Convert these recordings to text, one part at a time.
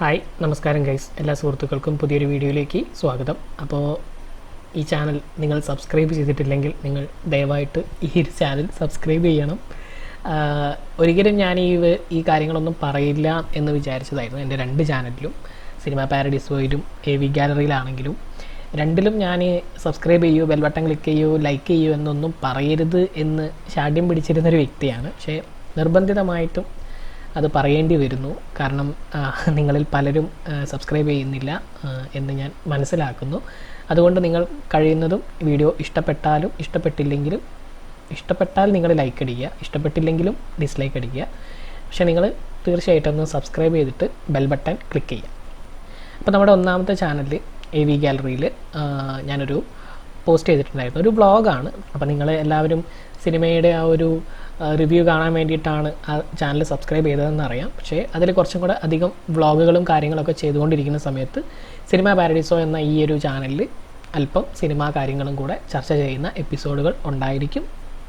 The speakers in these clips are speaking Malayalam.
ഹായ് നമസ്കാരം ഗൈസ്. എല്ലാ സുഹൃത്തുക്കൾക്കും പുതിയൊരു വീഡിയോയിലേക്ക് സ്വാഗതം. അപ്പോൾ ഈ ചാനൽ നിങ്ങൾ സബ്സ്ക്രൈബ് ചെയ്തിട്ടില്ലെങ്കിൽ നിങ്ങൾ ദയവായിട്ട് ഈ ചാനൽ സബ്സ്ക്രൈബ് ചെയ്യണം. ഒരിക്കലും ഞാൻ ഈ ഈ കാര്യങ്ങളൊന്നും പറയില്ല എന്ന് വിചാരിച്ചതായിരുന്നു എന്റെ രണ്ട് ചാനലിലും. സിനിമ പാരഡീസ് പോയിലും എ വി ഗാലറിയിലാണെങ്കിലും. രണ്ടിലും ഞാൻ സബ്സ്ക്രൈബ് ചെയ്യൂ ബെൽ ബട്ടൺ ക്ലിക്ക് ചെയ്യൂ ലൈക്ക് ചെയ്യൂ എന്നൊന്നും പറയരുത് എന്ന് ശാഠ്യം പിടിച്ചിരുന്നൊരു വ്യക്തിയാണ്. പക്ഷേ നിർബന്ധിതമായിട്ടും അത് പറയേണ്ടി വരുന്നു. കാരണം നിങ്ങളിൽ പലരും സബ്സ്ക്രൈബ് ചെയ്യുന്നില്ല എന്ന് ഞാൻ മനസ്സിലാക്കുന്നു. അതുകൊണ്ട് നിങ്ങൾ കഴിയുന്നതും വീഡിയോ ഇഷ്ടപ്പെട്ടാലും ഇഷ്ടപ്പെട്ടില്ലെങ്കിലും ഇഷ്ടപ്പെട്ടാൽ നിങ്ങൾ ലൈക്ക് അടിക്കുക. ഇഷ്ടപ്പെട്ടില്ലെങ്കിലും ഡിസ്ലൈക്ക് അടിക്കുക. പക്ഷേ നിങ്ങൾ തീർച്ചയായിട്ടും ഒന്ന് സബ്സ്ക്രൈബ് ചെയ്തിട്ട് ബെൽ ബട്ടൺ ക്ലിക്ക് ചെയ്യുക. അപ്പോൾ നമ്മുടെ ഒന്നാമത്തെ ചാനലിൽ എ വി ഗാലറിയിൽ ഞാനൊരു പോസ്റ്റ് ചെയ്തിട്ടുണ്ടായിരുന്നു. ഒരു വ്ളോഗാണ് അപ്പോൾ നിങ്ങൾ എല്ലാവരും സിനിമയുടെ ആ ഒരു റിവ്യൂ കാണാൻ വേണ്ടിയിട്ടാണ് ആ ചാനൽ സബ്സ്ക്രൈബ് ചെയ്തതെന്ന് അറിയാം. പക്ഷേ അതിൽ കുറച്ചും കൂടെ അധികം വ്ളോഗുകളും കാര്യങ്ങളൊക്കെ ചെയ്തുകൊണ്ടിരിക്കുന്ന സമയത്ത് സിനിമ പാരഡീസോ എന്ന ഈ ഒരു ചാനലിൽ അല്പം സിനിമാ കാര്യങ്ങളും കൂടെ ചർച്ച ചെയ്യുന്ന എപ്പിസോഡുകൾ ഉണ്ടായിരിക്കും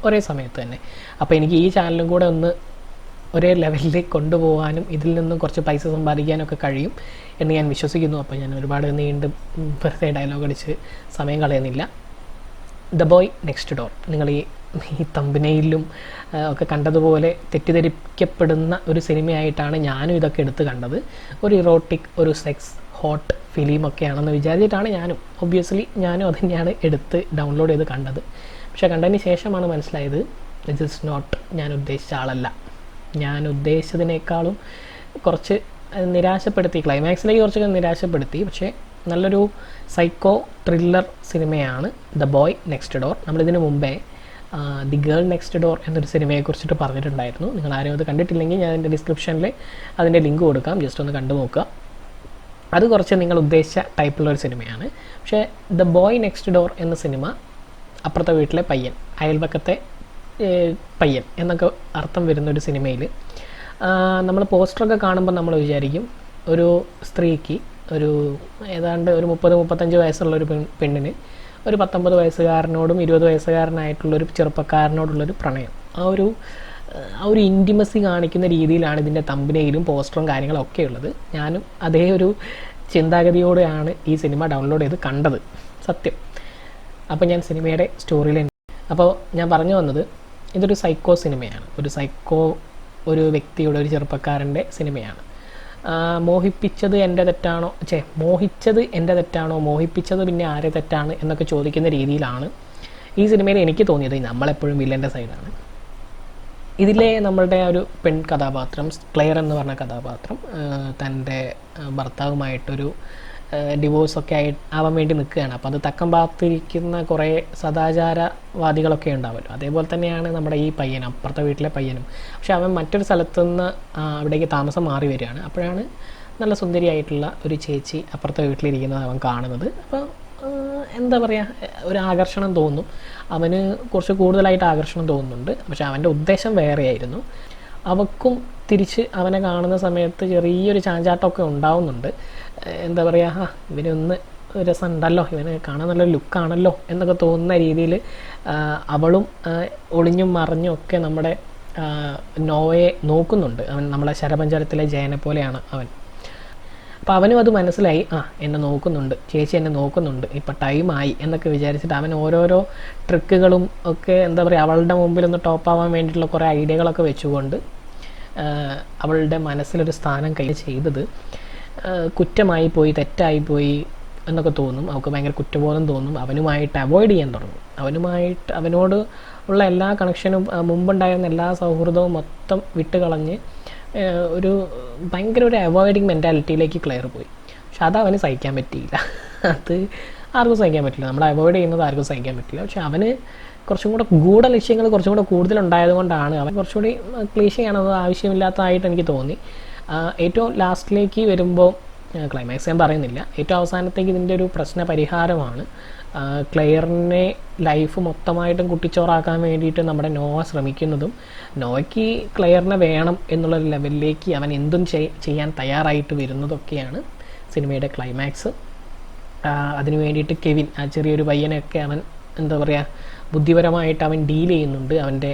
ഒരേ സമയത്ത് തന്നെ. അപ്പോൾ എനിക്ക് ഈ ചാനലും കൂടെ ഒന്ന് ഒരേ ലെവലിൽ കൊണ്ടുപോകാനും ഇതിൽ നിന്നും കുറച്ച് പൈസ സമ്പാദിക്കാനൊക്കെ കഴിയും എന്ന് ഞാൻ വിശ്വസിക്കുന്നു. അപ്പോൾ ഞാൻ ഒരുപാട് നീണ്ട് വെറുതെ ഡയലോഗ് അടിച്ച് സമയം കളയുന്നില്ല. ദ ബോയ് നെക്സ്റ്റ് ഡോർ നിങ്ങൾ ഈ ഈ തമ്പനയിലും ഒക്കെ കണ്ടതുപോലെ തെറ്റിദ്ധരിക്കപ്പെടുന്ന ഒരു സിനിമയായിട്ടാണ് ഞാനും ഇതൊക്കെ എടുത്ത് കണ്ടത്. ഒരു ഇറോട്ടിക് ഒരു സെക്സ് ഹോട്ട് ഫിലിമൊക്കെ ആണെന്ന് വിചാരിച്ചിട്ടാണ് ഞാനും. ഒബ്വിയസ്ലി ഞാനും അത് തന്നെയാണ് എടുത്ത് ഡൗൺലോഡ് ചെയ്ത് കണ്ടത്. പക്ഷേ കണ്ടതിന് ശേഷമാണ് മനസ്സിലായത് ഇറ്റ് ഇസ് നോട്ട് ഞാൻ ഉദ്ദേശിച്ച ആളല്ല. ഞാൻ ഉദ്ദേശിച്ചതിനേക്കാളും കുറച്ച് നിരാശപ്പെടുത്തി ക്ലൈമാക്സിലേക്ക് കുറച്ചൊക്കെ നിരാശപ്പെടുത്തി. പക്ഷേ നല്ലൊരു സൈക്കോ ത്രില്ലർ സിനിമയാണ് ദ ബോയ് നെക്സ്റ്റ് ഡോർ നമ്മളിതിന് മുമ്പേ ദി ഗേൾ നെക്സ്റ്റ് ഡോർ എന്നൊരു സിനിമയെക്കുറിച്ചിട്ട് പറഞ്ഞിട്ടുണ്ടായിരുന്നു. നിങ്ങൾ ആരും അത് കണ്ടിട്ടില്ലെങ്കിൽ ഞാൻ അതിന്റെ ഡിസ്ക്രിപ്ഷനിൽ അതിന്റെ ലിങ്ക് കൊടുക്കാം. ജസ്റ്റ് ഒന്ന് കണ്ടു നോക്കുക. അത് കുറച്ച് നിങ്ങൾ ഉദ്ദേശിച്ച ടൈപ്പുള്ള ഒരു സിനിമയാണ്. പക്ഷേ ദ ബോയ് നെക്സ്റ്റ് ഡോർ എന്ന സിനിമ അപ്പുറത്തെ വീട്ടിലെ പയ്യൻ അയൽപക്കത്തെ ഏഹ്, പയ്യൻ എന്നൊക്കെ അർത്ഥം വരുന്ന ഒരു സിനിമയിൽ നമ്മൾ പോസ്റ്ററൊക്കെ കാണുമ്പോൾ നമ്മൾ വിചാരിക്കും ഒരു സ്ത്രീക്ക് ഒരു ഏതാണ്ട് ഒരു മുപ്പത് മുപ്പത്തഞ്ച് വയസ്സുള്ള ഒരു പെണ്ണിന് ഒരു പത്തൊമ്പത് വയസ്സുകാരനോടും ഇരുപത് വയസ്സുകാരനായിട്ടുള്ളൊരു ചെറുപ്പക്കാരനോടുള്ളൊരു പ്രണയം. ആ ഒരു ആ ഒരു ഇന്റിമസി കാണിക്കുന്ന രീതിയിലാണ് ഇതിന്റെ തമ്പനയിലും പോസ്റ്ററും കാര്യങ്ങളും ഒക്കെ ഉള്ളത്. ഞാനും അതേ ഒരു ചിന്താഗതിയോടെയാണ് ഈ സിനിമ ഡൗൺലോഡ് ചെയ്ത് കണ്ടത്. സത്യം. അപ്പോൾ ഞാൻ സിനിമയുടെ സ്റ്റോറിയിൽ അപ്പോൾ ഞാൻ പറഞ്ഞു വന്നത് ഇതൊരു സൈക്കോ സിനിമയാണ് ഒരു സൈക്കോ ഒരു വ്യക്തിയുടെ ഒരു ചെറുപ്പക്കാരന്റെ സിനിമയാണ് മോഹിപ്പിച്ചത് എന്റെ തെറ്റാണോ? ചേ മോഹിച്ചത് എന്റെ തെറ്റാണോ? മോഹിപ്പിച്ചത് പിന്നെ ആരെ തെറ്റാണ് എന്നൊക്കെ ചോദിക്കുന്ന രീതിയിലാണ് ഈ സിനിമയിൽ എനിക്ക് തോന്നിയത്. നമ്മളെപ്പോഴും വില്ലന്റെ സൈഡാണ്. ഇതിലെ നമ്മളുടെ ഒരു പെൺ കഥാപാത്രം ക്ലെയർ എന്ന് പറഞ്ഞ കഥാപാത്രം തന്റെ ഭർത്താവുമായിട്ടൊരു ഡിവോഴ്സൊക്കെ ആയി ആവാൻ വേണ്ടി നിൽക്കുകയാണ്. അപ്പോൾ അത് തക്കം പാർത്തിരിക്കുന്ന കുറേ സദാചാരവാദികളൊക്കെ ഉണ്ടാവുമല്ലോ അതേപോലെ തന്നെയാണ് നമ്മുടെ ഈ പയ്യൻ അപ്പുറത്തെ വീട്ടിലെ പയ്യനും. പക്ഷെ അവൻ മറ്റൊരു സ്ഥലത്തുനിന്ന് അവിടേക്ക് താമസം മാറി വരികയാണ്. അപ്പോഴാണ് നല്ല സുന്ദരിയായിട്ടുള്ള ഒരു ചേച്ചി അപ്പുറത്തെ വീട്ടിലിരിക്കുന്നത് അവൻ കാണുന്നത്. അപ്പോൾ എന്താ പറയുക ഒരു ആകർഷണം തോന്നും. അവന് കുറച്ച് കൂടുതലായിട്ട് ആകർഷണം തോന്നുന്നുണ്ട്. പക്ഷെ അവന്റെ ഉദ്ദേശം വേറെയായിരുന്നു. അവക്കും തിരിച്ച് അവനെ കാണുന്ന സമയത്ത് ചെറിയൊരു ചാഞ്ചാട്ടമൊക്കെ ഉണ്ടാവുന്നുണ്ട്. എന്താ പറയുക ആ ഇവനൊന്ന് രസമുണ്ടല്ലോ ഇവന് കാണാൻ നല്ല ലുക്കാണല്ലോ എന്നൊക്കെ തോന്നുന്ന രീതിയിൽ അവളും ഒളിഞ്ഞും മറിഞ്ഞും ഒക്കെ നമ്മുടെ നോവയെ നോക്കുന്നുണ്ട്. അവൻ നമ്മുടെ ശരപഞ്ചരത്തിലെ ജയനെ പോലെയാണ് അവൻ. അപ്പോൾ അവനും അത് മനസ്സിലായി ആ എന്നെ നോക്കുന്നുണ്ട് ചേച്ചി എന്നെ നോക്കുന്നുണ്ട് ഇപ്പം ടൈമായി എന്നൊക്കെ വിചാരിച്ചിട്ട് അവൻ ഓരോരോ ട്രിക്കുകളും ഒക്കെ എന്താ പറയുക അവളുടെ മുമ്പിൽ ഒന്ന് ടോപ്പ് ആവാൻ വേണ്ടിയിട്ടുള്ള കുറേ ഐഡിയകളൊക്കെ വെച്ചുകൊണ്ട് അവളുടെ മനസ്സിലൊരു സ്ഥാനം കൈ ചെയ്തത് കുറ്റമായി പോയി തെറ്റായി പോയി എന്നൊക്കെ തോന്നും. അവൾക്ക് ഭയങ്കര കുറ്റബോധം തോന്നും. അവനുമായിട്ട് അവോയ്ഡ് ചെയ്യാൻ തുടങ്ങും. അവനുമായിട്ട് അവനോട് ഉള്ള എല്ലാ കണക്ഷനും മുമ്പുണ്ടായിരുന്ന എല്ലാ സൗഹൃദവും മൊത്തം വിട്ടുകളഞ്ഞ് ഒരു ഭയങ്കര ഒരു അവോയ്ഡിങ് മെന്റാലിറ്റിയിലേക്ക് ക്ലിയർ പോയി. പക്ഷെ അത് അവന് സഹിക്കാൻ പറ്റിയില്ല. അത് ആർക്കും സഹിക്കാൻ പറ്റില്ല. നമ്മൾ അവോയ്ഡ് ചെയ്യുന്നത് ആർക്കും സഹിക്കാൻ പറ്റില്ല. പക്ഷെ അവന് കുറച്ചും കൂടെ ഗൂഢ ലക്ഷ്യങ്ങൾ കുറച്ചും കൂടെ കൂടുതലുണ്ടായത് കൊണ്ടാണ് അവൻ കുറച്ചുകൂടി ക്ലീശയാണത് ആവശ്യമില്ലാത്തതായിട്ട് എനിക്ക് തോന്നി. ഏറ്റവും ലാസ്റ്റിലേക്ക് വരുമ്പോൾ ക്ലൈമാക്സ് ഞാൻ പറയുന്നില്ല. ഏറ്റവും അവസാനത്തേക്ക് ഇതിന്റെ ഒരു പ്രശ്ന പരിഹാരമാണ് ക്ലെയറിനെ ലൈഫ് മൊത്തമായിട്ടും കുട്ടിച്ചോറാക്കാൻ വേണ്ടിയിട്ട് നമ്മുടെ നോവ ശ്രമിക്കുന്നതും നോയ്ക്ക് ക്ലെയറിനെ വേണം എന്നുള്ള ലെവലിലേക്ക് അവൻ എന്തും ചെയ്യാൻ തയ്യാറായിട്ട് വരുന്നതൊക്കെയാണ് സിനിമയുടെ ക്ലൈമാക്സ് അതിനു വേണ്ടിയിട്ട് കെവിൻ ആ ചെറിയൊരു പയ്യനെയൊക്കെ അവൻ എന്താ പറയുക ബുദ്ധിപരമായിട്ട് അവൻ ഡീൽ ചെയ്യുന്നുണ്ട്. അവന്റെ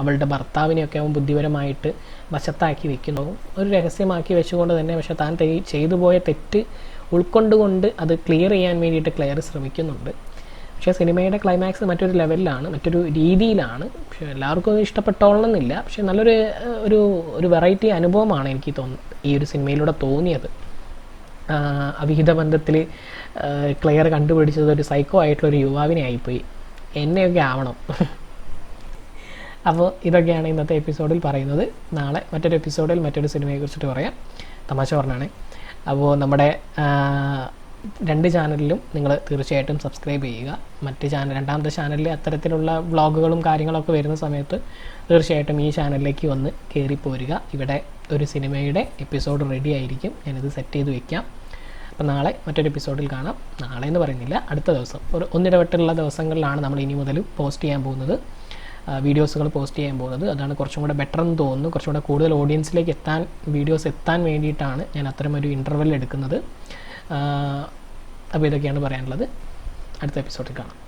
അവളുടെ ഭർത്താവിനെയൊക്കെ അവൻ ബുദ്ധിപരമായിട്ട് വശത്താക്കി വെക്കുന്നു. ഒരു രഹസ്യമാക്കി വെച്ചുകൊണ്ട് തന്നെ പക്ഷെ താൻ ചെയ്തു പോയ തെറ്റ് ഉൾക്കൊണ്ടുകൊണ്ട് അത് ക്ലിയർ ചെയ്യാൻ വേണ്ടിയിട്ട് ക്ലിയർ ശ്രമിക്കുന്നുണ്ട്. പക്ഷേ സിനിമയുടെ ക്ലൈമാക്സ് മറ്റൊരു ലെവലിലാണ് മറ്റൊരു രീതിയിലാണ്. പക്ഷെ എല്ലാവർക്കും ഇഷ്ടപ്പെട്ടോളന്നില്ല പക്ഷെ നല്ലൊരു ഒരു ഒരു വെറൈറ്റി അനുഭവമാണ് എനിക്ക് തോന്നുന്നത് ഈ ഒരു സിനിമയിലൂടെ തോന്നിയത്. അവിഹിത ബന്ധത്തിൽ ക്ലിയർ കണ്ടുപിടിച്ചത് ഒരു സൈക്കോ ആയിട്ടുള്ള ഒരു യുവാവിനെ ആയിപ്പോയി. എന്നെയൊക്കെ ആവണം. അപ്പോൾ ഇതൊക്കെയാണ് ഇന്നത്തെ എപ്പിസോഡിൽ പറയുന്നത്. നാളെ മറ്റൊരു എപ്പിസോഡിൽ മറ്റൊരു സിനിമയെക്കുറിച്ചിട്ട് പറയാം. തമാശ പറഞ്ഞാണ്. അപ്പോൾ നമ്മുടെ രണ്ട് ചാനലിലും നിങ്ങൾ തീർച്ചയായിട്ടും സബ്സ്ക്രൈബ് ചെയ്യുക. മറ്റ് ചാനൽ രണ്ടാമത്തെ ചാനലിൽ അത്തരത്തിലുള്ള വ്ളോഗുകളും കാര്യങ്ങളൊക്കെ വരുന്ന സമയത്ത് തീർച്ചയായിട്ടും ഈ ചാനലിലേക്ക് വന്ന് കയറി പോരുക. ഇവിടെ ഒരു സിനിമയുടെ എപ്പിസോഡ് റെഡി ആയിരിക്കും. ഞാനിത് സെറ്റ് ചെയ്ത് വെക്കാം. അപ്പോൾ നാളെ മറ്റൊരു എപ്പിസോഡിൽ കാണാം. നാളെ എന്ന് പറയുന്നില്ല അടുത്ത ദിവസം. ഒരു ഒന്നിടവിട്ടുള്ള ദിവസങ്ങളിലാണ് നമ്മൾ ഇനി മുതൽ പോസ്റ്റ് ചെയ്യാൻ പോകുന്നത്. വീഡിയോസുകൾ പോസ്റ്റ് ചെയ്യാൻ പോകുന്നത്. അതാണ് കുറച്ചും കൂടെ ബെറ്റർ എന്ന് തോന്നുന്നു. കുറച്ചും കൂടെ കൂടുതൽ ഓഡിയൻസിലേക്ക് എത്താൻ വീഡിയോസ് എത്താൻ വേണ്ടിയിട്ടാണ് ഞാൻ അത്തരമൊരു ഇന്റർവെൽ എടുക്കുന്നത്. അപ്പോൾ ഇതൊക്കെയാണ് പറയാനുള്ളത്. അടുത്ത എപ്പിസോഡിൽ കാണാം.